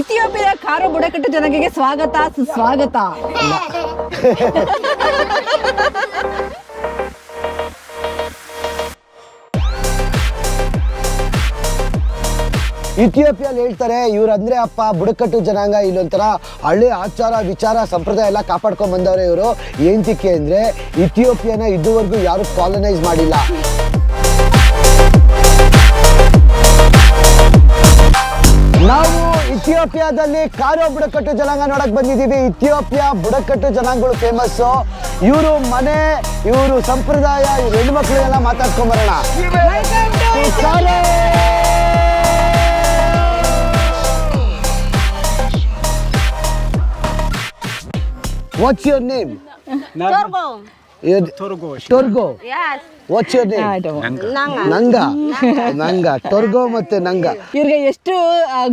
ಇಥಿಯೋಪಿಯಾದ ಕಾರು ಬುಡಕಟ್ಟು ಜನರಿಗೆ ಸ್ವಾಗತ, ಸುಸ್ವಾಗತ. ಇಥಿಯೋಪಿಯಲ್ಲಿ ಹೇಳ್ತಾರೆ, ಇವ್ರಂದ್ರೆ ಅಪ್ಪ ಬುಡಕಟ್ಟು ಜನಾಂಗ, ಇಲ್ಲೊಂಥರ ಹಳ್ಳಿ ಆಚಾರ ವಿಚಾರ ಸಂಪ್ರದಾಯ ಎಲ್ಲ ಕಾಪಾಡ್ಕೊಂಡ್ ಬಂದವ್ರೆ ಇವರು. ಏಂತಿಕೆ ಅಂದ್ರೆ ಇಥಿಯೋಪಿಯಾನ ಇದುವರೆಗೂ ಯಾರು ಕಾಲನೈಸ್ ಮಾಡಿಲ್ಲ. ಇಥಿಯೋಪಿಯಾದಲ್ಲಿ ಕಾರೋ ಬುಡಕಟ್ಟು ಜನಾಂಗ ನೋಡಕ್ ಬಂದಿದ್ದೀವಿ. ಇಥಿಯೋಪಿಯಾ ಬುಡಕಟ್ಟು ಜನಾಂಗಗಳು ಫೇಮಸ್ ಇವರು ಮನೆ ಇವರು ಸಂಪ್ರದಾಯ ಇವ್ರ ಹೆಣ್ಮಕ್ಳಿಗೆಲ್ಲ ಮಾತಾಡ್ಕೊಂಡ್ ಬರೋಣ. What's What's your name? Torgo. Torgo. Torgo. Yes. What's name. ನಂಗ. ನಂಗ. ಟೊರ್ಗೋ ಮತ್ತೆ ನಂಗ. ಇವ್ರಿಗೆ ಎಷ್ಟು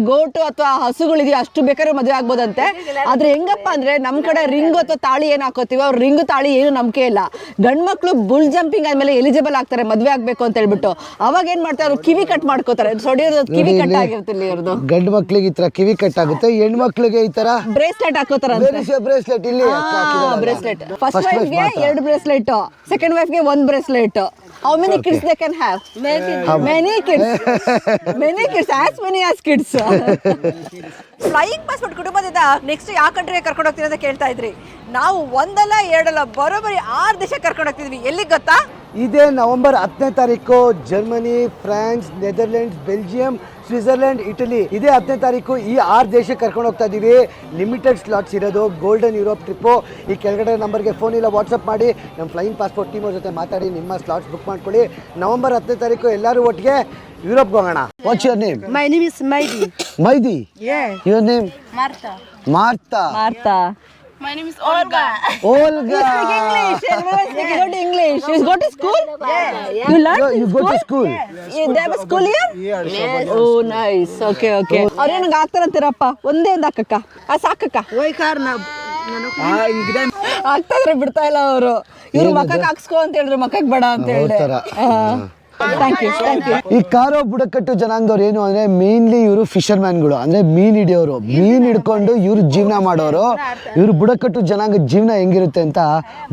ಗೋಟು ಅಥವಾ ಹಸುಗಳಿದೆಯೋ ಅಷ್ಟು ಬೇಕಾದ್ರೆ ಮದುವೆ ಆಗ್ಬೋದಂತೆ. ಆದ್ರೆ ಹೆಂಗಪ್ಪ ಅಂದ್ರೆ ನಮ್ ಕಡೆ ರಿಂಗ್ ಅಥವಾ ತಾಳಿ ಏನ್ ಹಾಕೋತೀವಿ ಅವ್ರ ರಿಂಗ್ ತಾಳಿ ಏನು ನಂಬಿಕೆ ಇಲ್ಲ. ಗಂಡ್ ಮಕ್ಳು ಬುಲ್ ಜಂಪಿಂಗ್ ಆದ್ಮೇಲೆ ಎಲಿಜಿಬಲ್ ಆಗ್ತಾರೆ ಮದ್ವೆ ಆಗ್ಬೇಕು ಅಂತ ಹೇಳ್ಬಿಟ್ಟು. ಅವಾಗ ಏನ್ ಮಾಡ್ತಾರೆ ಅವ್ರು ಕಿವಿ ಕಟ್ ಮಾಡ್ಕೋತಾರೆ. ಸೊಡಿಯೋದು ಕಿವಿ ಕಟ್ ಇಲ್ಲಿ. ಆಗಿರ್ತಿಲ್ಲ ಇವ್ರದ್ದು ಗಂಡ್ ಮಕ್ಳಿಗೆ ಈ ತರ ಕಿವಿ ಕಟ್ಟಾಗುತ್ತೆ ಹೆಣ್ಮಕ್ಳಿಗೆ ಈ ತರ ಬ್ರೇಸ್ಲೆಟ್ ಹಾಕೋತಾರ ಬ್ರೇಸ್ಲೆಟ್ ಇಲ್ಲಿ ಬ್ರೇಸ್ಲೆಟ್ ಫಸ್ಟ್ ಎರಡು ಬ್ರೇಸ್ಲೆಟ್. ಸೆಕೆಂಡ್ ವೈಫ್ಗೆ ಒಂದ್ bracelet. How many kids they can have many kids many kids as many as kids Flying Passport ಕುಟುಂಬದಿಂದ ನೆಕ್ಸ್ಟ್ ಯಾವ ಕಂಟ್ರಿಗೆ ಕರ್ಕೊಂಡು ಹೋಗ್ತೀವಿ ಅಂತ ಕೇಳ್ತಾ ಇದ್ರಿ? ನಾವು ಒಂದಲ್ಲ ಎರಡಲ್ಲ ಬರೋಬರಿ ಆರು ದೇಶ ಕರ್ಕೊಂಡು ಹೋಗ್ತಿದ್ವಿ. ಎಲ್ಲಿಗೆ ಗೊತ್ತಾ? ಇದೇ ನವೆಂಬರ್ ಹತ್ತನೇ ತಾರೀಕು Germany France Netherlands Belgium Switzerland Italy. ಇದೇ ಹತ್ತನೇ ತಾರೀಕು ಈ ಆರು ದೇಶಕ್ಕೆ ಕರ್ಕೊಂಡು ಹೋಗ್ತಾ ಇದ್ದೀವಿ ಲಿಮಿಟೆಡ್ ಸ್ಲಾಟ್ಸ್ ಇರೋದು. ಗೋಲ್ಡನ್ ಯುರೋಪ್ ಟ್ರಿಪ್ಪು ಈ ಕೆಳಗಡೆ ನಂಬರ್ಗೆ ಫೋನ್ ಇಲ್ಲ ವಾಟ್ಸಪ್ ಮಾಡಿ. ನಮ್ಮ ಫ್ಲೈನ್ ಪಾಸ್ಪೋರ್ಟ್ ಟೀಮ್ ಜೊತೆ ಮಾತಾಡಿ ನಿಮ್ಮ ಸ್ಲಾಟ್ಸ್ ಬುಕ್ ಮಾಡ್ಕೊಳ್ಳಿ. ನವೆಂಬರ್ ಹತ್ತನೇ ತಾರೀಕು ಎಲ್ಲರೂ ಒಟ್ಟಿಗೆ ಯುರೋಪ್ ಹೋಗೋಣ. What's your name my name is Maidi Maidi. Your name Martha Martha Martha My name is Olga. Olga. You speak English. You go to school? Yeah. You learn You- you go to school? school? You, they have a school here? Yes. Oh, nice. Okay, okay. ಅವ್ರೇನು ಹಾಕ್ತಾರಂತೀರಪ್ಪ ಒಂದೇ ಒಂದು ಹಾಕಕ್ಕ ಆ ಸಾಕಕ್ಕ Why karna? ಆಗ್ತಾ ಇದ್ರೆ ಬಿಡ್ತಾ ಇಲ್ಲ ಅವರು ಇವ್ರು ಮಕ್ಕಕ್ಕೆ ಹಾಕ್ಸ್ಕೊ ಅಂತ ಹೇಳಿದ್ರು ಮಕ್ಕಕ್ಕೆ ಬೇಡ ಅಂತ ಹೇಳಿದೆ ಥರ. ಥ್ಯಾಂಕ್ ಯು ಥ್ಯಾಂಕ್ ಯು ಈ ಕಾರೋ ಬುಡಕಟ್ಟು ಜನಾಂಗದವ್ರು ಏನು ಅಂದ್ರೆ ಮೇನ್ಲಿ ಇವರು ಫಿಶರ್ ಮ್ಯಾನ್ಗಳು ಅಂದ್ರೆ ಮೀನ್ ಹಿಡಿಯೋರು. ಮೀನ್ ಹಿಡ್ಕೊಂಡು ಇವ್ರು ಜೀವನ ಮಾಡೋರು. ಇವ್ರು ಬುಡಕಟ್ಟು ಜನಾಂಗ ಜೀವನ ಹೆಂಗಿರುತ್ತೆ ಅಂತ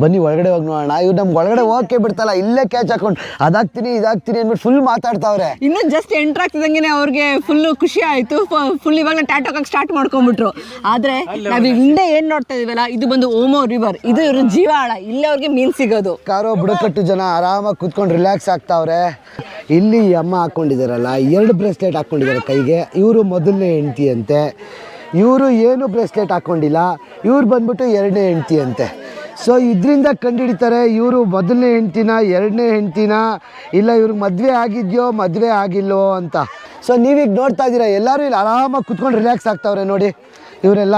ಬನ್ನಿ ಒಳಗಡೆ ಹೋಗಿ ನೋಡೋಣ. ಇವ್ರು ನಮ್ಗೆ ಒಳಗಡೆ ಹೋಗಕ್ಕೆ ಬಿಡ್ತಲ್ಲ ಇಲ್ಲೇ ಕ್ಯಾಚ್ ಹಾಕೊಂಡು ಅದಾಗ್ತೀನಿ ಇದಾಗ್ತೀನಿ ಅಂದ್ಬಿಟ್ಟು ಫುಲ್ ಮಾತಾಡ್ತಾವ್ರೆ. ಇನ್ನು ಜಸ್ಟ್ ಎಂಟರ್ ಆಗ್ತಿದಂಗೆ ಅವ್ರಿಗೆ ಫುಲ್ ಖುಷಿ ಆಯ್ತು. ಫುಲ್ ಇವಾಗ ಟ್ಯಾಟ್ ಹಾಕಕ್ ಸ್ಟಾರ್ಟ್ ಮಾಡ್ಕೊಂಡ್ಬಿಟ್ರು. ಆದ್ರೆ ನಾವ್ ಹಿಂದೆ ಏನ್ ನೋಡ್ತಾ ಇದೀವಲ್ಲ ಇದು ಬಂದು ಓಮೋ ರಿವರ್ ಇದು ಇವ್ರ ಜೀವಾಳ. ಇಲ್ಲೇ ಅವ್ರಿಗೆ ಮೀನ್ ಸಿಗೋದು. ಕಾರೋ ಬುಡಕಟ್ಟು ಜನ ಆರಾಮಾಗಿ ಕೂತ್ಕೊಂಡು ರಿಲ್ಯಾಕ್ಸ್ ಆಗ್ತಾವ್ರೆ. ಇಲ್ಲಿ ಅಮ್ಮ ಹಾಕ್ಕೊಂಡಿದ್ದಾರಲ್ಲ ಎರಡು ಬ್ರೇಸ್ಲೆಟ್ ಹಾಕ್ಕೊಂಡಿದ್ದಾರೆ ಕೈಗೆ. ಇವರು ಮೊದಲನೇ ಹೆಂಡ್ತಿ ಅಂತೆ ಇವರು ಏನು ಬ್ರೇಸ್ಲೆಟ್ ಹಾಕ್ಕೊಂಡಿಲ್ಲ ಇವ್ರು ಬಂದ್ಬಿಟ್ಟು ಎರಡನೇ ಹೆಂಡ್ತಿ ಅಂತೆ ಸೊ ಇದರಿಂದ ಕಂಡುಹಿಡಿತಾರೆ ಇವರು ಮೊದಲನೇ ಹೆಂಡ್ತಿನ, ಎರಡನೇ ಹೆಂಡ್ತಿನ, ಇಲ್ಲ ಇವ್ರಿಗೆ ಮದುವೆ ಆಗಿದೆಯೋ, ಮದುವೆ ಆಗಿಲ್ಲೋ ಅಂತ. ಸೊ ನೀವೀಗ ನೋಡ್ತಾ ಇದ್ದೀರಾ, ಎಲ್ಲರೂ ಇಲ್ಲಿ ಆರಾಮಾಗಿ ಕುತ್ಕೊಂಡು ರಿಲ್ಯಾಕ್ಸ್ ಆಗ್ತಾವ್ರೆ ನೋಡಿ, ಇವರೆಲ್ಲ.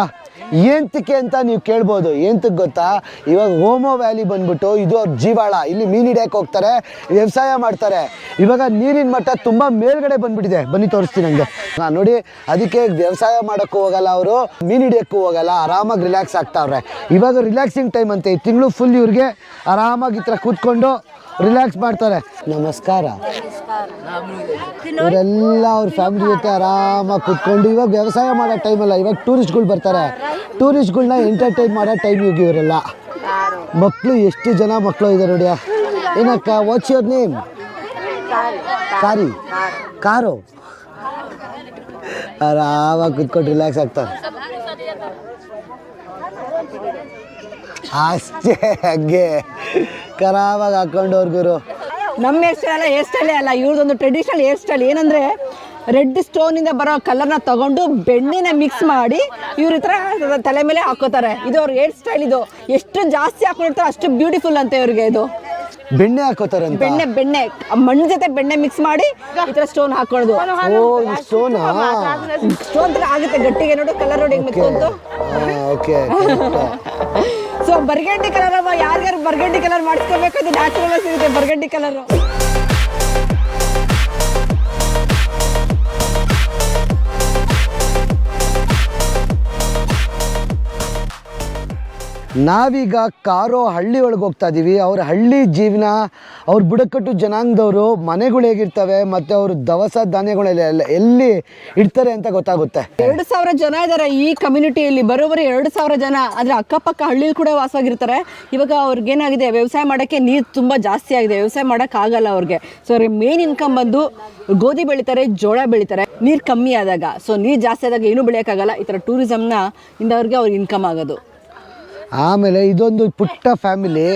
ಏಂತಕ್ಕೆ ಅಂತ ನೀವು ಕೇಳ್ಬೋದು. ಏಂತಕ್ಕೆ ಗೊತ್ತಾ? ಇವಾಗ ಹೋಮೋ ವ್ಯಾಲಿ ಬಂದ್ಬಿಟ್ಟು ಇದು ಅವ್ರ ಜೀವಾಳ. ಇಲ್ಲಿ ಮೀನು ಹಿಡಿಯಕ್ಕೆ ಹೋಗ್ತಾರೆ, ವ್ಯವಸಾಯ ಮಾಡ್ತಾರೆ. ಇವಾಗ ನೀರಿನ ಮಟ್ಟ ತುಂಬ ಮೇಲ್ಗಡೆ ಬಂದ್ಬಿಟ್ಟಿದೆ. ಬನ್ನಿ ತೋರಿಸ್ತೀನಿ ನನಗೆ ಹಾಂ ನೋಡಿ, ಅದಕ್ಕೆ ವ್ಯವಸಾಯ ಮಾಡೋಕ್ಕೂ ಹೋಗಲ್ಲ ಅವರು, ಮೀನು ಹಿಡಿಯೋಕ್ಕೂ ಹೋಗಲ್ಲ, ಆರಾಮಾಗಿ ರಿಲ್ಯಾಕ್ಸ್ ಆಗ್ತಾವ್ರೆ. ಇವಾಗ ರಿಲ್ಯಾಕ್ಸಿಂಗ್ ಟೈಮ್ ಅಂತ. ಈ ತಿಂಗಳು ಫುಲ್ ಇವ್ರಿಗೆ ಆರಾಮಾಗಿ ಈ ಥರ ಕೂತ್ಕೊಂಡು ರಿಲ್ಯಾಕ್ಸ್ ಮಾಡ್ತಾರೆ. ನಮಸ್ಕಾರ. ಇವರೆಲ್ಲ ಅವ್ರ ಫ್ಯಾಮಿಲಿ ಜೊತೆ ಆರಾಮಾಗಿ ಕುತ್ಕೊಂಡು ಇವಾಗ ವ್ಯವಸಾಯ ಮಾಡೋ ಟೈಮಲ್ಲ ಇವಾಗ ಟೂರಿಸ್ಟ್ಗಳು ಬರ್ತಾರೆ. ಟೂರಿಸ್ಟ್ಗಳನ್ನ ಎಂಟರ್ಟೈನ್ ಮಾಡೋ ಟೈಮ್ ಇವಾಗ ಇವರೆಲ್ಲ. ಮಕ್ಕಳು ಎಷ್ಟು ಜನ ಮಕ್ಕಳು ಇದ್ದಾರೆ ನೋಡಿ ಏನಕ್ಕ ವಾಟ್ಸ್ ಯುವರ್ ನೇಮ್ ಕಾರಿ. ಕಾರು. ಆರಾಮಾಗಿ ಕುತ್ಕೊಂಡು ರಿಲ್ಯಾಕ್ಸ್ ಆಗ್ತಾರೆ. ಅಷ್ಟೇ, ಹಂಗೆ. ಕರಾವಾಗಿ ಹಾಕೊಂಡು ಅವ್ರಿಗೂ ನಮ್ಮ ಹೇರ್ ಸ್ಟೈಲ್ ಅಲ್ಲ ಹೇರ್ ಸ್ಟೈಲೇ ಅಲ್ಲ ಇವ್ರದೊಂದು ಟ್ರೆಡಿಷನಲ್ ಹೇರ್ ಸ್ಟೈಲ್ ಏನಂದ್ರೆ ರೆಡ್ ಸ್ಟೋನ್ ಇಂದ ಬರೋ ಕಲರ್ನ ತಗೊಂಡು ಬೆಣ್ಣೆನ ಮಿಕ್ಸ್ ಮಾಡಿ ಇವ್ರ ಹತ್ರ ಥರ ತಲೆ ಮೇಲೆ ಹಾಕೋತಾರೆ. ಇದು ಅವ್ರ ಹೇರ್ ಸ್ಟೈಲ್ ಇದು. ಎಷ್ಟು ಜಾಸ್ತಿ ಹಾಕೊಂಡಿರ್ತಾರೆ ಅಷ್ಟು ಬ್ಯೂಟಿಫುಲ್ ಅಂತ ಇವ್ರಿಗೆ ಇದು. ಬೆಣ್ಣೆ ಹಾಕೋತಾರೆ ಬೆಣ್ಣೆ ಬೆಣ್ಣೆ. ಆ ಮಣ್ಣು ಜೊತೆ ಬೆಣ್ಣೆ ಮಿಕ್ಸ್ ಮಾಡಿ ಈ ತರ ಸ್ಟೋನ್ ಹಾಕೊಳ್ಳೋದು. ಓ ಸ್ಟೋನ್ ಸ್ಟೋನ್ ತರ ಆಗುತ್ತೆ ಗಟ್ಟಿಗೆ. ನೋಡು ಕಲರ್ ನೋಡಿ ಹೆಂಗ್ ಮೆತ್ಕೊಂತು ಓಕೆ ಸೊ ಬರ್ಗಂಡಿ ಕಲರ್ ಅವ ಯಾರ್ಯಾರು ಬರ್ಗಂಡಿ ಕಲರ್ ಮಾಡಿಸ್ಕೋಬೇಕು ಅದು ನ್ಯಾಚುರಲ್ ಸಿಗುತ್ತೆ ಬರ್ಗಂಡಿ ಕಲರ್ ನಾವೀಗ ಕಾರೋ ಹಳ್ಳಿ ಒಳಗೆ ಹೋಗ್ತಾ ಇದ್ದೀವಿ ಅವ್ರ ಹಳ್ಳಿ ಜೀವನ ಅವ್ರ ಬುಡಕಟ್ಟು ಜನಾಂಗದವರು ಮನೆಗಳು ಹೇಗಿರ್ತವೆ ಮತ್ತು ಅವರು ದವಸ ಧಾನ್ಯಗಳೆಲ್ಲ ಎಲ್ಲಿ ಇಡ್ತಾರೆ ಅಂತ ಗೊತ್ತಾಗುತ್ತೆ. ಎರಡು ಸಾವಿರ ಜನ ಇದ್ದಾರೆ ಈ ಕಮ್ಯುನಿಟಿಯಲ್ಲಿ ಬರೋಬ್ಬರಿ ಎರಡು ಸಾವಿರ ಜನ. ಅಂದ್ರೆ ಅಕ್ಕಪಕ್ಕ ಹಳ್ಳಿ ಕೂಡ ವಾಸವಾಗಿರ್ತಾರೆ. ಇವಾಗ ಅವ್ರಿಗೆ ಏನಾಗಿದೆ, ವ್ಯವಸಾಯ ಮಾಡೋಕ್ಕೆ ನೀರು ತುಂಬ ಜಾಸ್ತಿ ಆಗಿದೆ. ವ್ಯವಸಾಯ ಮಾಡೋಕ್ಕಾಗಲ್ಲ ಅವ್ರಿಗೆ. ಸೊ ಅವ್ರಿಗೆ ಮೇನ್ ಇನ್ಕಮ್ ಬಂದು ಗೋಧಿ ಬೆಳಿತಾರೆ, ಜೋಳ ಬೆಳಿತಾರೆ. ನೀರು ಕಮ್ಮಿ ಆದಾಗ. ಸೊ ನೀರು ಜಾಸ್ತಿ ಆದಾಗ ಏನೂ ಬೆಳೆಯೋಕ್ಕಾಗಲ್ಲ ಈ ಥರ ಟೂರಿಸಮ್ನ ಇಂದ ಅವ್ರಿಗೆ ಅವ್ರಿಗೆ ಇನ್ಕಮ್ ಆಗೋದು. ಆಮೇಲೆ ಇದೊಂದು ಪುಟ್ಟ ಫ್ಯಾಮಿಲಿ,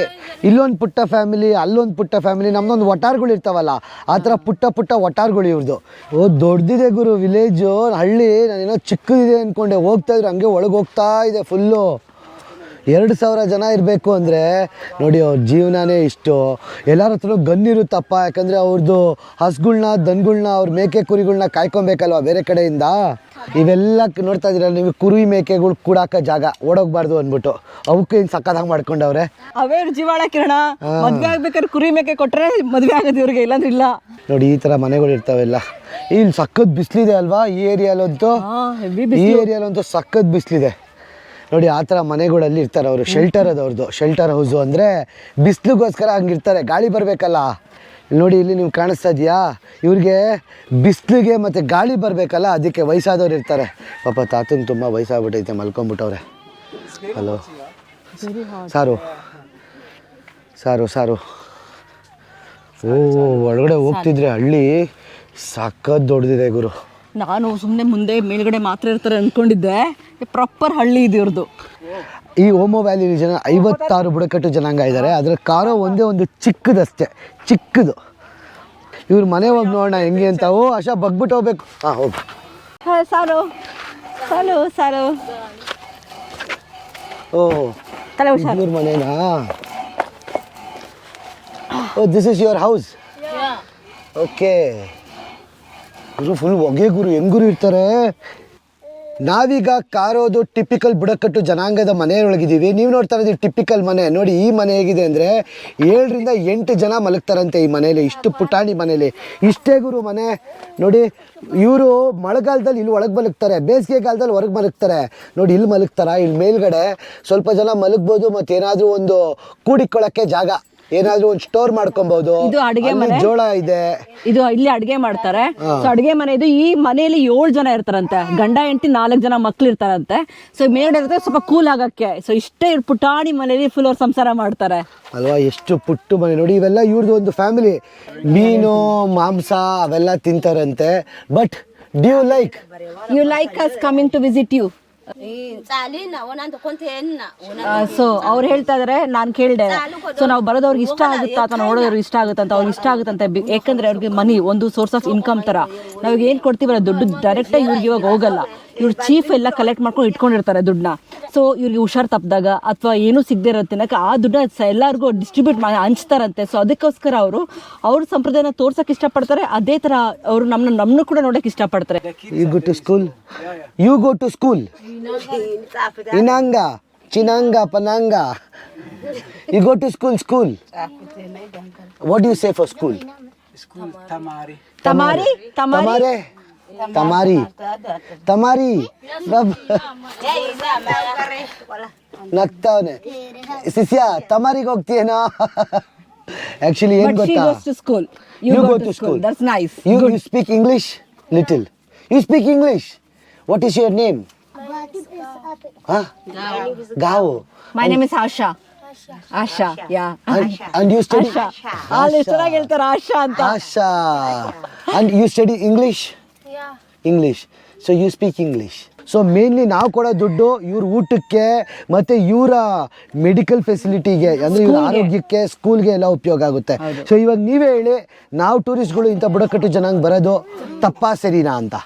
ಇಲ್ಲೊಂದು ಪುಟ್ಟ ಫ್ಯಾಮಿಲಿ, ಅಲ್ಲೊಂದು ಪುಟ್ಟ ಫ್ಯಾಮಿಲಿ, ನಮ್ದೊಂದು ಒಟಾರ್ಗಳು ಇರ್ತಾವಲ್ಲ, ಆ ಥರ ಪುಟ್ಟ ಪುಟ್ಟ ಒಟಾರ್ಗಳು ಇವ್ರದ್ದು ಓ ದೊಡ್ಡದಿದೆ ಗುರು ವಿಲೇಜು ಹಳ್ಳಿ, ನಾನೇನೋ ಚಿಕ್ಕದಿದೆ ಅಂದ್ಕೊಂಡೆ ಹೋಗ್ತಾ ಇದ್ರು, ಹಂಗೆ ಒಳಗೆ ಹೋಗ್ತಾ ಇದೆ ಫುಲ್ಲು ಎರಡು ಸಾವಿರ ಜನ ಇರಬೇಕು ಅಂದರೆ ನೋಡಿ ಅವ್ರ ಜೀವನನೇ ಇಷ್ಟು. ಎಲ್ಲರ ಹತ್ರ ಗನ್ನಿರುತ್ತಪ್ಪ ಯಾಕಂದರೆ ಅವ್ರದ್ದು ಹಸುಗಳ್ನ ದನಗಳ್ನ ಅವ್ರ ಮೇಕೆ ಕುರಿಗಳನ್ನ ಕಾಯ್ಕೊಬೇಕಲ್ವ ಬೇರೆ ಕಡೆಯಿಂದ? ಇವೆಲ್ಲ ನೋಡ್ತಾ ಇದ್ದೀರ ನೀವು ಕುರಿ ಮೇಕೆಗಳು ಕೂಡಾಕ ಜಾಗ ಓಡೋಗ್ಬಾರ್ದು ಅಂದ್ಬಿಟ್ಟು. ಅವಕ್ಕೆ ಏನು ಸಕ್ಕದಾಗ ಮಾಡ್ಕೊಂಡವ್ರೆ. ಅವೇ ಜೀವಾಳ ಕಿರಣ. ಮದುವೆ ಆಗ್ಬೇಕಾದ್ರೆ ಕುರಿ ಮೇಕೆ ಕೊಟ್ಟರೆ ಮದುವೆ ಆಗೋದು ಇವ್ರಿಗೆ ಇಲ್ಲಾಂದ್ರೆ ಇಲ್ಲ. ನೋಡಿ ಈ ಥರ ಮನೆಗಳು ಇರ್ತಾವೆಲ್ಲ ಇಲ್ಲಿ ಸಖತ್ ಬಿಸಿಲಿದೆ ಅಲ್ವಾ ಈ ಏರಿಯಾಲಂತೂ ಈ ಏರಿಯಾಲಂತೂ ಸಖತ್ ಬಿಸಿಲಿದೆ. ನೋಡಿ ಆ ಥರ ಮನೆಗಳಲ್ಲಿ ಇರ್ತಾರೆ ಅವರು. ಶೆಲ್ಟರ್ ಅದವ್ರದ್ದು ಶೆಲ್ಟರ್ ಹೌಸು ಅಂದರೆ ಬಿಸಿಲಿಗೋಸ್ಕರ ಹಂಗಿರ್ತಾರೆ. ಗಾಳಿ ಬರಬೇಕಲ್ಲ. ನೋಡಿ ಇಲ್ಲಿ ನೀವು ಕಾಣಿಸ್ತಾ ಇದೆಯಾ? ಇವ್ರಿಗೆ ಬಿಸಿಲಿಗೆ ಮತ್ತು ಗಾಳಿ ಬರಬೇಕಲ್ಲ ಅದಕ್ಕೆ ವಯಸ್ಸಾದವ್ರು ಇರ್ತಾರೆ. ಪಾಪ ತಾತಂಗೆ ತುಂಬ ವಯಸ್ಸಾಗ್ಬಿಟ್ಟೈತೆ ಮಲ್ಕೊಂಬಿಟ್ಟವ್ರೆ. ಹಲೋ ಸಾರು. ಸಾರು ಸಾರು. ಓ ಒಳಗಡೆ ಹೋಗ್ತಿದ್ರೆ ಹಳ್ಳಿ ಸಖತ್ ದೊಡ್ಡದಿದೆ ಗುರು. ನಾನು ಸುಮ್ಮನೆ ಮುಂದೆ ಮೇಲ್ಗಡೆ ಮಾತ್ರ ಇರ್ತಾರೆ ಅಂದ್ಕೊಂಡಿದ್ದೆ ಪ್ರಾಪರ್ ಹಳ್ಳಿ ಇದು ಇವ್ರದ್ದು ಈ ಓಮೋ ವ್ಯಾಲಿ ಜನ ಐವತ್ತಾರು ಬುಡಕಟ್ಟು ಜನಾಂಗ ಇದ್ದಾರೆ ಅದರ ಕಾರೋ ಒಂದೇ ಒಂದು ಚಿಕ್ಕದಷ್ಟೇ. ಚಿಕ್ಕದು. ಇವ್ರ ಮನೆ ಹೋಗಿ ನೋಡೋಣ ಹೆಂಗೆ ಅಂತ. ಓ ಆಶಾ ಬಗ್ಬಿಟ್ಟು ಹೋಗ್ಬೇಕು. ಹಾಂ ಹೋಗಿ. ಸಾಲು ಸಾಲು ಸಾಲು ಓ ತಲೆ ಇವ್ರ ಮನೆನಾ? ಓ this is your house okay Guru full ಹೊಗೆ ಗುರು, ಹೆಂಗ್ ಗುರು ಇರ್ತಾರೆ? ನಾವೀಗ ಕಾರೋದು ಟಿಪಿಕಲ್ ಬುಡಕಟ್ಟು ಜನಾಂಗದ ಮನೆಯೊಳಗಿದ್ದೀವಿ. ನೀವು ನೋಡ್ತಾ ಇರೋದು ಟಿಪಿಕಲ್ ಮನೆ. ನೋಡಿ, ಈ ಮನೆ ಹೇಗಿದೆ ಅಂದರೆ ಏಳರಿಂದ ಎಂಟು ಜನ ಮಲಗ್ತಾರಂತೆ ಈ ಮನೇಲಿ ಇಷ್ಟು ಪುಟಾಣಿ ಮನೇಲಿ ಇಷ್ಟೇ ಗುರು ಮನೆ. ನೋಡಿ, ಇವರು ಮಳೆಗಾಲದಲ್ಲಿ ಇಲ್ಲಿ ಒಳಗೆ ಮಲಗ್ತಾರೆ. ಬೇಸಿಗೆಗಾಲದಲ್ಲಿ ಹೊರಗೆ ಮಲಗ್ತಾರೆ. ನೋಡಿ, ಇಲ್ಲಿ ಮಲಗ್ತಾರ? ಇಲ್ಲಿ ಮೇಲ್ಗಡೆ ಸ್ವಲ್ಪ ಜನ ಮಲಗ್ಬೋದು ಮತ್ತು ಏನಾದರೂ ಒಂದು ಕೂಡಿಕೊಳ್ಳೋಕ್ಕೆ ಜಾಗ. ಏನಾದರೂ ಒಂದು ಸ್ಟೋರ್ ಮಾಡ್ಕೊಬಹುದು ಇದು ಅಡುಗೆ ಮನೆ? ಜೋಳ ಇದೆ. ಇದು ಇಲ್ಲಿ ಅಡುಗೆ ಮಾಡ್ತಾರೆ. ಸೊ ಅಡುಗೆ ಮನೆ ಇದು ಈ ಮನೆಯಲ್ಲಿ ಏಳು ಜನ ಇರ್ತಾರಂತೆ. ಗಂಡ ಹೆಂಡತಿ ನಾಲ್ಕು ಜನ ಮಕ್ಳು ಇರ್ತಾರಂತೆ ಸೊ ಮೇಲ್ಗಡೆ ಇರುತ್ತೆ ಸ್ವಲ್ಪ ಕೂಲ್ ಆಗಕ್ಕೆ. ಸೊ ಇಷ್ಟೇ ಪುಟಾಣಿ ಮನೆಯಲ್ಲಿ ಫುಲ್ ಅವ್ರು ಸಂಸಾರ ಮಾಡ್ತಾರೆ. ಅಲ್ವಾ ಎಷ್ಟು ಪುಟ್ಟು ಮನೆ. ನೋಡಿ ಇವೆಲ್ಲ ಇವ್ರದ್ದು ಒಂದು ಫ್ಯಾಮಿಲಿ ಮೀನು ಮಾಂಸ ಅವೆಲ್ಲ ತಿಂತಾರಂತೆ. But do like you like us coming to visit you so ಅವ್ರು ಹೇಳ್ತಾ ಇದಾರೆ ನಾನು ಕೇಳಿದೆ. ಸೊ ನಾವು ಬರೋದವ್ರಿಗೆ ಇಷ್ಟ ಆಗುತ್ತಾ? ಅಥವಾ ನೋಡೋದವ್ರಿಗೆ ಇಷ್ಟ ಆಗುತ್ತಂತ ಅವ್ರಿಗೆ ಇಷ್ಟ ಆಗುತ್ತಂತೆ. ಯಾಕಂದ್ರೆ ಅವ್ರಿಗೆ ಮನಿ ಒಂದು ಸೋರ್ಸ್ ಆಫ್ ಇನ್ಕಮ್ ತರ ನಾವ್ ಏನ್ ಕೊಡ್ತೀವಲ್ಲ ದುಡ್ಡು ಡೈರೆಕ್ಟ್ ಇವ್ರಿಗೆ ಇವಾಗ ಹೋಗಲ್ಲ. ಇವ್ರು ಚೀಫ್ ಎಲ್ಲ ಕಲೆಕ್ಟ್ ಮಾಡ್ಕೊಂಡು ಇಟ್ಕೊಂಡಿರ್ತಾರೆ ದುಡ್ಡನ್ನ. ಸೊ ಇವ್ರಿಗೆ ಹುಷಾರ್ ತಪ್ಪಿದಾಗ ಅಥವಾ ಏನೂ ಸಿಗದೆ ಇರೋ ತಿನ್ನಕ್ಕೆ ಆ ದುಡ್ಡನ್ನ ಸ- ಎಲ್ಲರಿಗೂ ಡಿಸ್ಟ್ರಿಬ್ಯೂಟ್ ಮಾಡಿ ಹಂಚ್ತಾರಂತೆ. ಸೊ ಅದಕ್ಕೋಸ್ಕರ ಅವರು ಅವ್ರ ಸಂಪ್ರದಾಯನ ತೋರ್ಸಕ್ಕೆ ಇಷ್ಟಪಡ್ತಾರೆ. ಅದೇ ತರ ಅವರು ನಮ್ಮನ್ನ ನಮ್ಮನ್ನು ಕೂಡ ನೋಡಕ್ಕೆ ಇಷ್ಟಪಡ್ತಾರೆ. You go to school you go to school ಇನಾಂಗ ಚಿನಾಂಗ ಪನಾಂಗ you go to school school what you say for school ತಮಾರಿ ತಮಾರಿ ತಮಾರೆ ತಮಾರಿ ತಮಾರಿ ಬಬ್ ನಗ್ತಾವನೆ ಸಿಸ್ಯಾ ತಮಾರಿಗೆ ಹೋಗ್ತೀಯೇನೋ ಆಕ್ಚುಲಿ ಏನ್ ಬಟ್ ಶಿ ಗೊತ್ತಾ goes to school you go to school that's nice You, you speak English? Little. You speak English? What is your name? Huh? Gao. My name is Asha Asha yeah And, and you study? Asha ಅಲ್ಲಿ ಚೆನ್ನಾಗಿ ಹೇಳ್ತಾರೆ ಆಶಾ ಅಂತ Asha. And you study English? English. So you speak English so mainly ನಾವು ಕೊಡೋ ದುಡ್ಡು ಇವ್ರ ಊಟಕ್ಕೆ ಮತ್ತು ಇವರ ಮೆಡಿಕಲ್ ಫೆಸಿಲಿಟಿಗೆ ಅಂದರೆ ಇವ್ರ ಆರೋಗ್ಯಕ್ಕೆ ಸ್ಕೂಲ್ಗೆ ಎಲ್ಲ ಉಪಯೋಗ ಆಗುತ್ತೆ. ಸೊ ಇವಾಗ ನೀವೇ ಹೇಳಿ ನಾವು ಟೂರಿಸ್ಟ್ಗಳು ಇಂಥ ಬುಡಕಟ್ಟು ಜನಾಂಗ ಬರೋದು ತಪ್ಪಾ ಸರಿನಾ ಅಂತ.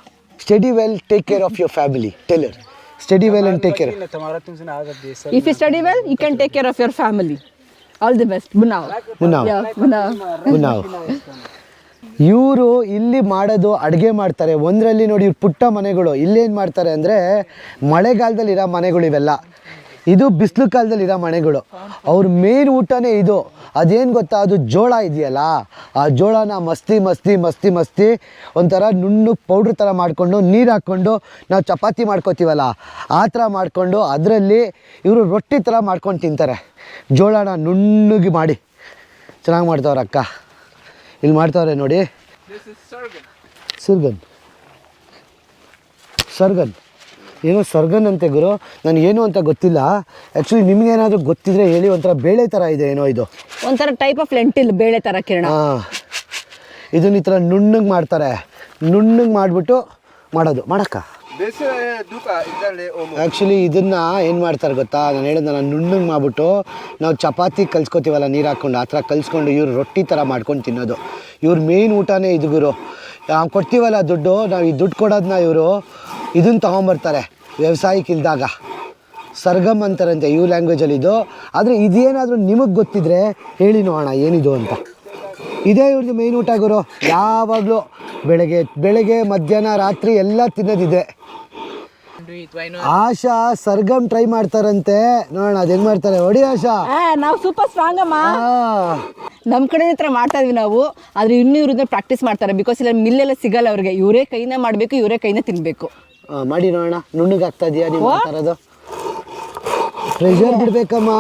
Study well take care of your family tell her study well and take care if you study well you can take care of your family all the best ಮುನಾವ್ ಮುನಾವ್ ಮುನಾವ್ ನಾವು ಇವರು ಇಲ್ಲಿ ಮಾಡೋದು ಅಡುಗೆ ಮಾಡ್ತಾರೆ. ಒಂದರಲ್ಲಿ ನೋಡಿ ಇವ್ರು ಪುಟ್ಟ ಮನೆಗಳು. ಇಲ್ಲೇನು ಮಾಡ್ತಾರೆ ಅಂದರೆ ಮಳೆಗಾಲದಲ್ಲಿ ಇರೋ ಮನೆಗಳು ಇವೆಲ್ಲ. ಇದು ಬಿಸಿಲು ಕಾಲದಲ್ಲಿ ಇರೋ ಮನೆಗಳು. ಅವ್ರ ಮೇನ್ ಊಟನೇ ಇದು. ಅದೇನು ಗೊತ್ತಾ? ಅದು ಜೋಳ ಇದೆಯಲ್ಲ. ಆ ಜೋಳನ ಮಸ್ತಿ ಮಸ್ತಿ ಮಸ್ತಿ ಮಸ್ತಿ ಒಂಥರ ನುಣ್ಣು ಪೌಡ್ರ್ ಥರ ಮಾಡಿಕೊಂಡು ನೀರು ಹಾಕ್ಕೊಂಡು ನಾವು ಚಪಾತಿ ಮಾಡ್ಕೋತೀವಲ್ಲ, ಆ ಥರ ಮಾಡಿಕೊಂಡು ಅದರಲ್ಲಿ ಇವರು ರೊಟ್ಟಿ ಥರ ಮಾಡ್ಕೊಂಡು ತಿಂತಾರೆ. ಜೋಳನ ನುಣ್ಣಗೆ ಮಾಡಿ. ಚೆನ್ನಾಗಿ ಮಾಡ್ತಾವ್ರ ಅಕ್ಕ. ಇಲ್ಲಿ ಮಾಡ್ತಾವ್ರೆ ನೋಡಿ. ಸರ್ಗನ್ ಸರ್ಗನ್ ಏನೋ ಸರ್ಗನ್ ಅಂತೆ ಗುರು. ಏನು ಅಂತ ಗೊತ್ತಿಲ್ಲ. ಆ್ಯಕ್ಚುಲಿ ನಿಮಗೇನಾದರೂ ಗೊತ್ತಿದ್ರೆ ಹೇಳಿ ಒಂಥರ ಬೇಳೆ ಥರ ಇದೆ ಏನೋ ಇದು. ಒಂಥರ ಟೈಪ್ ಆಫ್ ಲೆಂಟಿಲ್ ಬೇಳೆ ಥರ ಕಿರಣ. ಹಾಂ. ಇದನ್ನ ಈ ಥರ ನುಣ್ಣಗೆ ಮಾಡ್ತಾರೆ. ನುಣ್ಣಗೆ ಮಾಡಿಬಿಟ್ಟು ಮಾಡೋದು. ಮಾಡಕ್ಕ? ಆ್ಯಕ್ಚುಲಿ ಇದನ್ನ ಏನು ಮಾಡ್ತಾರೆ ಗೊತ್ತಾ? ನಾನು ಹೇಳಿದ ನಾನು ನುಣ್ಣಗೆ ಮಾಡ್ಬಿಟ್ಟು ನಾವು ಚಪಾತಿ ಕಲ್ಸ್ಕೊತೀವಲ್ಲ ನೀರು ಹಾಕ್ಕೊಂಡು ಆ ಥರ ಕಲ್ಸ್ಕೊಂಡು ಇವ್ರು ರೊಟ್ಟಿ ಥರ ಮಾಡ್ಕೊಂಡು ತಿನ್ನೋದು. ಇವ್ರ ಮೇಯ್ನ್ ಊಟನೇ ಇದು ಗುರು. ನಾವು ಕೊಡ್ತೀವಲ್ಲ ದುಡ್ಡು, ನಾವು ಈ ದುಡ್ಡು ಕೊಡೋದನ್ನ ಇವರು ಇದನ್ನು ತೊಗೊಂಬರ್ತಾರೆ ವ್ಯವಸಾಯಕ್ಕೆ ಇಲ್ದಾಗ. ಸರ್ಗಮ್ ಅಂತಾರಂತೆ ಇವ್ ಲ್ಯಾಂಗ್ವೇಜಲ್ಲಿ ಇದು. ಆದರೆ ಇದೇನಾದರೂ ನಿಮಗೆ ಗೊತ್ತಿದ್ರೆ ಹೇಳಿ ನೋಡೋಣ, ಏನಿದು ಅಂತ. ಇದೇ ಇವ್ರದ್ದು ಮೇನ್ ಊಟ ಗುರು. ಯಾವಾಗಲೂ ಬೆಳಗ್ಗೆ ಬೆಳಗ್ಗೆ ಮಧ್ಯಾಹ್ನ ರಾತ್ರಿ ಎಲ್ಲ ತಿನ್ನೋದಿದೆ. ಆಶಾ ಸರ್ಗಮ್ ಟ್ರೈ ಮಾಡ್ತಾರಂತೆ. ನೋಡೋಣ ಅದ್ ಹೆಂಗ್ ಮಾಡ್ತಾರೆ? ಹೊಡಿ ಆಶಾ. ನಾವು ಸೂಪರ್ ಸ್ಟ್ರಾಂಗ್ ಅಮ್ಮ. ನಮ್ಮ ಕಡೆ ಹತ್ರ ಮಾಡ್ತಾ ಇದ್ವಿ ನಾವು. ಆದ್ರೆ ಇನ್ನೂ ಇವ್ರನ್ನ ಪ್ರಾಕ್ಟೀಸ್ ಮಾಡ್ತಾರೆ. ಬಿಕಾಸ್ ಇಲ್ಲ ಮಿಲ್ಲೆಲ್ಲ ಸಿಗಲ್ಲ ಅವ್ರಿಗೆ. ಇವರೇ ಕೈನ ಮಾಡಬೇಕು ಇವರೇ ಕೈನ ತಿನ್ಬೇಕು. ಆ, ಮಾಡಿ ನೋಡೋಣ. ನುಣ್ಣಗಾಗ್ತಾ ಇದೆಯಾ ನೀವು ಮಾಡ್ತಾ ಇರೋದು ಪ್ರೆಷರ್ ಬಿಡ್ಬೇಕಮ್ಮ.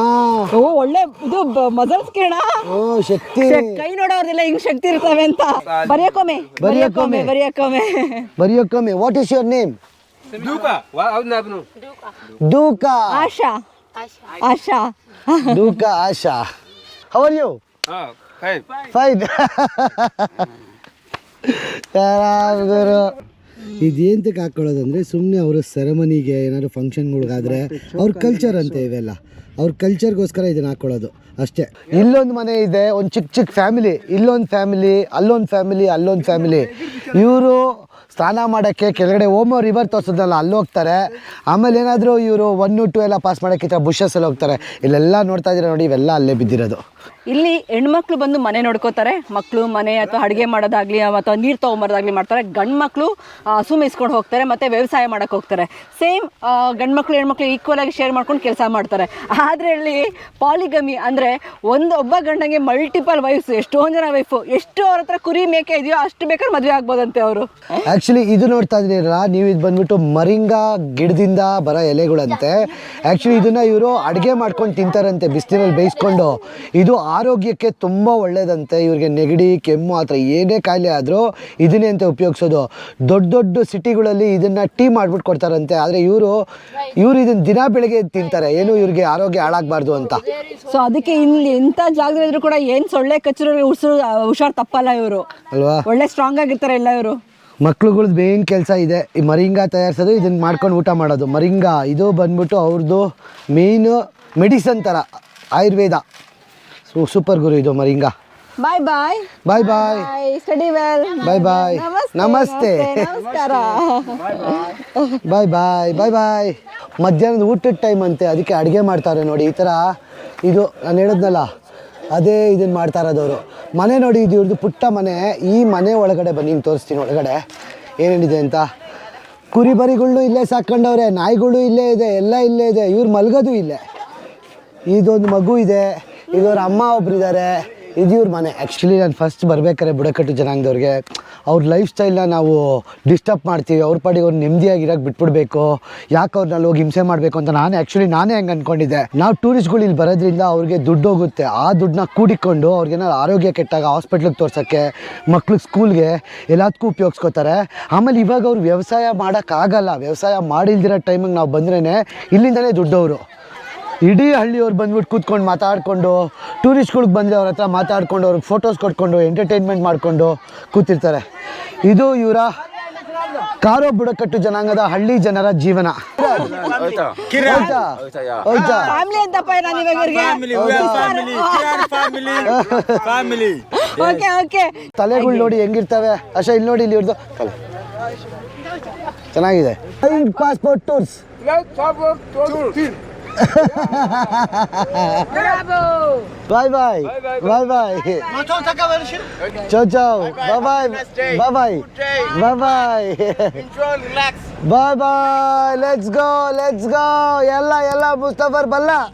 ಓ ಒಳ್ಳೆ ಇದು ಮಜಲ್ಸ್ ಕಿರಣ. ಓ ಶಕ್ತಿ. ಕೈ ನೋಡೋರ್ದಿಲ್ಲ ಹಿಂಗ್ ಶಕ್ತಿ ಇರ್ತವೆ ಅಂತ. ಬರೆಯಕೊಮ್ಮೆ ಬರೆಯಕೊಮ್ಮೆ ಬರೆಯಕೊಮ್ಮೆ. ಬರೆಯಕೊಮ್ಮೆ. What is your name? Duka Asha. Asha. Duka Asha. How are you fine. Fine ಗುರು ಇದೇಂತಕ್ಕೆ ಹಾಕೊಳ್ಳೋದಂದ್ರೆ ಸುಮ್ಮನೆ ಅವರ ಸೆರೆಮನಿಗೆ ಏನಾದ್ರು ಫಂಕ್ಷನ್ಗಳಿಗಾದ್ರೆ ಅವ್ರ ಕಲ್ಚರ್ ಅಂತ ಇವೆಲ್ಲ. ಅವ್ರ ಕಲ್ಚರ್ಗೋಸ್ಕರ ಇದನ್ನ ಹಾಕ್ಕೊಳ್ಳೋದು ಅಷ್ಟೇ. ಇಲ್ಲೊಂದು ಮನೆ ಇದೆ ಒಂದು ಚಿಕ್ಕ ಚಿಕ್ಕ ಫ್ಯಾಮಿಲಿ ಇಲ್ಲೊಂದು ಫ್ಯಾಮಿಲಿ ಅಲ್ಲೊಂದು ಫ್ಯಾಮಿಲಿ ಅಲ್ಲೊಂದು ಫ್ಯಾಮಿಲಿ ಇವರು ಸ್ನಾನ ಮಾಡೋಕ್ಕೆ ಕೆಳಗಡೆ ಓಮೋ ರಿವರ್ ತೋರಿಸೋದಲ್ಲ ಅಲ್ಲಿ ಹೋಗ್ತಾರೆ. ಆಮೇಲೆ ಏನಾದರೂ ಇವರು ಒನ್ ಟು ಎಲ್ಲ ಪಾಸ್ ಮಾಡೋಕ್ಕಿಂತ ಬುಷಸ್ಸಲ್ಲಿ ಹೋಗ್ತಾರೆ. ಇಲ್ಲೆಲ್ಲ ನೋಡ್ತಾ ಇದ್ದೀರಾ ನೋಡಿ ಇವೆಲ್ಲ ಅಲ್ಲೇ ಬಿದ್ದಿರೋದು. ಇಲ್ಲಿ ಹೆಣ್ಮಕ್ಳು ಬಂದು ಮನೆ ನೋಡ್ಕೋತಾರೆ. ಮಕ್ಕಳು ಮನೆ ಅಥವಾ ಅಡುಗೆ ಮಾಡೋದಾಗ್ಲಿ ಅಥವಾ ನೀರು ತೊಗೊಂಬರೋದಾಗ್ಲಿ ಮಾಡ್ತಾರೆ. ಗಂಡು ಮಕ್ಕಳು ಮೇಯಿಸ್ಕೊಂಡು ಹೋಗ್ತಾರೆ ಮತ್ತು ವ್ಯವಸಾಯ ಮಾಡೋಕ್ಕೆ ಹೋಗ್ತಾರೆ. ಸೇಮ್ ಗಂಡು ಮಕ್ಕಳು ಹೆಣ್ಮಕ್ಳು ಈಕ್ವಲ್ ಆಗಿ ಶೇರ್ ಮಾಡ್ಕೊಂಡು ಕೆಲಸ ಮಾಡ್ತಾರೆ. ಆದರೆ ಇಲ್ಲಿ ಪಾಲಿಗಮಿ ಅಂದರೆ ಒಂದು ಒಬ್ಬ ಗಂಡಂಗೆ ಮಲ್ಟಿಪಲ್ ವೈಫ್ಸ್ ಎಷ್ಟೊಂದು ಜನ ವೈಫು ಎಷ್ಟು ಅವ್ರ ಹತ್ರ ಕುರಿ ಮೇಕೆ ಇದೆಯೋ ಅಷ್ಟು ಬೇಕಾದ್ರೆ ಮದುವೆ ಆಗ್ಬೋದಂತೆ ಅವರು. ಆ್ಯಕ್ಚುಲಿ ಇದು ನೋಡ್ತಾ ಇದ್ದೀರಲ್ಲ, ನೀವು ಇದು ಬಂದ್ಬಿಟ್ಟು ಮರಿಂಗ ಗಿಡದಿಂದ ಬರೋ ಎಲೆಗಳಂತೆ. ಆ್ಯಕ್ಚುಲಿ ಇದನ್ನು ಇವರು ಅಡುಗೆ ಮಾಡ್ಕೊಂಡು ತಿಂತಾರಂತೆ, ಬಿಸಿಲಿನಲ್ಲಿ ಬೇಯಿಸ್ಕೊಂಡು. ಇದು ಆರೋಗ್ಯಕ್ಕೆ ತುಂಬ ಒಳ್ಳೆಯದಂತೆ ಇವರಿಗೆ ನೆಗಡಿ ಕೆಮ್ಮು ಆ ಥರ ಏನೇ ಕಾಯಿಲೆ ಆದರೂ ಇದನ್ನೇ ಅಂತ ಉಪಯೋಗಿಸೋದು. ದೊಡ್ಡ ದೊಡ್ಡ ಸಿಟಿಗಳಲ್ಲಿ ಇದನ್ನು ಟೀ ಮಾಡ್ಬಿಟ್ಟು ಕೊಡ್ತಾರಂತೆ. ಆದರೆ ಇವರು ಇವರು ಇದನ್ನು ದಿನ ಬೆಳಗ್ಗೆ ತಿಂತಾರೆ. ಏನು ಇವ್ರಿಗೆ ಆರೋಗ್ಯ ಹಾಳಾಗಬಾರ್ದು ಅಂತ. ಸೊ ಅದಕ್ಕೆ ಇಲ್ಲಿ ಎಂಥ ಜಾಗದಲ್ಲಿದ್ರು ಕೂಡ ಏನು ಸೊಳ್ಳೆ ಕಚ್ಚರು ಉಸಿರು ಹುಷಾರು ತಪ್ಪಲ್ಲ ಇವರು. ಅಲ್ವಾ? ಒಳ್ಳೆ ಸ್ಟ್ರಾಂಗ್ ಆಗಿರ್ತಾರೆ ಎಲ್ಲ ಇವರು. ಮಕ್ಳುಗಳ್ದು ಮೇನ್ ಕೆಲಸ ಇದೆ. ಈ ಮರಿಂಗ ತಯಾರಿಸೋದು ಇದನ್ನ ಮಾಡ್ಕೊಂಡು ಊಟ ಮಾಡೋದು. ಮರಿಂಗ ಇದು ಬಂದ್ಬಿಟ್ಟು ಅವ್ರದ್ದು ಮೇಯ್ನು ಮೆಡಿಸನ್ ಥರ ಆಯುರ್ವೇದ. ಸು ಸೂಪರ್ ಗುರು ಇದು ಮರಿಂಗ ಬಾಯ್ ಬಾಯ್ ಬಾಯ್ ಬಾಯ್ ಸ್ಟಡಿ ವೆಲ್ ಬಾಯ್ ಬಾಯ್ ನಮಸ್ತೆ ನಮಸ್ಕಾರ ಬಾಯ್ ಬಾಯ್ ಬಾಯ್ ಬಾಯ್ ಮಧ್ಯಾಹ್ನದ ಊಟದ ಟೈಮ್ ಅಂತೆ ಅದಕ್ಕೆ ಅಡುಗೆ ಮಾಡ್ತಾರೆ ನೋಡಿ ಈ ಥರ ಇದು ನಾನು ಹೇಳಿದ್ನಲ್ಲ ಅದೇ ಇದನ್ನು ಮಾಡ್ತಾ ಇರೋದವರು ಮನೆ ನೋಡಿ ಇದು ಇವ್ರದ್ದು ಪುಟ್ಟ ಮನೆ ಈ ಮನೆ ಒಳಗಡೆ ಬನ್ನಿ ನಿಮ್ಗೆ ತೋರಿಸ್ತೀನಿ ಒಳಗಡೆ. ಏನೇನಿದೆ ಅಂತ. ಕುರಿ ಬರಿಗಳ್ನು ಇಲ್ಲೇ ಸಾಕೊಂಡವ್ರೆ ನಾಯಿಗಳು ಇಲ್ಲೇ ಇದೆ ಎಲ್ಲ ಇಲ್ಲೇ ಇದೆ ಇವ್ರು ಮಲಗೋದು ಇಲ್ಲೇ. ಇದೊಂದು ಮಗು ಇದೆ. ಇದವ್ರ ಅಮ್ಮ ಒಬ್ರು ಇದ್ದಾರೆ ಇದು ಇವ್ರ ಮನೆ. ಆ್ಯಕ್ಚುಲಿ ನಾನು ಫಸ್ಟ್ ಬರ್ಬೇಕಾದ್ರೆ ಬುಡಕಟ್ಟು ಜನಾಂಗದವ್ರಿಗೆ, ಅವ್ರ ಲೈಫ್ ಸ್ಟೈಲ್ನ ನಾವು ಡಿಸ್ಟರ್ಬ್ ಮಾಡ್ತೀವಿ. ಅವ್ರ ಪಾಡಿಗೆ ಅವ್ರು ನೆಮ್ಮದಿಯಾಗಿರೋಕೆ ಬಿಟ್ಬಿಡ್ಬೇಕು. ಯಾಕೆ ಅವ್ರನ್ನ ಹೋಗಿ ಹಿಂಸೆ ಮಾಡಬೇಕು ಅಂತ ನಾನು ಆ್ಯಕ್ಚುಲಿ ನಾನೇ ಹಂಗೆ ಅಂದ್ಕೊಂಡಿದ್ದೆ ನಾವು ಟೂರಿಸ್ಟ್ಗಳು ಇಲ್ಲಿ ಬರೋದ್ರಿಂದ ಅವ್ರಿಗೆ ದುಡ್ಡು ಹೋಗುತ್ತೆ. ಆ ದುಡ್ಡನ್ನ ಕೂಡಿಕೊಂಡು ಅವ್ರಿಗೇನಾದ್ರು ಆರೋಗ್ಯ ಕೆಟ್ಟಾಗ ಹಾಸ್ಪಿಟ್ಲಿಗೆ ತೋರ್ಸೋಕ್ಕೆ ಮಕ್ಳಿಗೆ ಸ್ಕೂಲ್ಗೆ ಎಲ್ಲದಕ್ಕೂ ಉಪಯೋಗಿಸ್ಕೋತಾರೆ. ಆಮೇಲೆ ಇವಾಗ ಅವ್ರು ವ್ಯವಸಾಯ ಮಾಡೋಕ್ಕಾಗಲ್ಲ ವ್ಯವಸಾಯ ಮಾಡಿಲ್ದಿರೋ ಟೈಮಿಗೆ ನಾವು ಬಂದ್ರೇ ಇಲ್ಲಿಂದಲೇ ದುಡ್ಡವರು. ಇಡೀ ಹಳ್ಳಿಯವ್ರು ಬಂದ್ಬಿಟ್ಟು ಕೂತ್ಕೊಂಡು ಮಾತಾಡಿಕೊಂಡು ಟೂರಿಸ್ಟ್ಗಳಿಗೆ ಬಂದರೆ ಅವ್ರ ಹತ್ರ ಮಾತಾಡ್ಕೊಂಡು ಅವ್ರಿಗೆ ಫೋಟೋಸ್ ಕೊಟ್ಕೊಂಡು ಎಂಟರ್ಟೈನ್ಮೆಂಟ್ ಮಾಡಿಕೊಂಡು ಕೂತಿರ್ತಾರೆ. ಇದು ಇವರ ಕಾರೋ ಬುಡಕಟ್ಟು ಜನಾಂಗದ ಹಳ್ಳಿ ಜನರ ಜೀವನ. ತಲೆಗಳು ನೋಡಿ ಹೆಂಗಿರ್ತವೆ? ಅಶ ಇಲ್ಲಿ ನೋಡಿ ಇಲ್ಲಿ ಇವ್ರದ್ದು ತಲೆ. ಚೆನ್ನಾಗಿದೆ. Passport tours Bravo! Bye bye. Bye bye. Bye bye. Motor takavarishi. Ciao ciao. Bye bye. Bye bye. Bye bye. Enjoy, relax. Bye bye. Let's go. Let's go. Yalla yalla Mustafa Balla.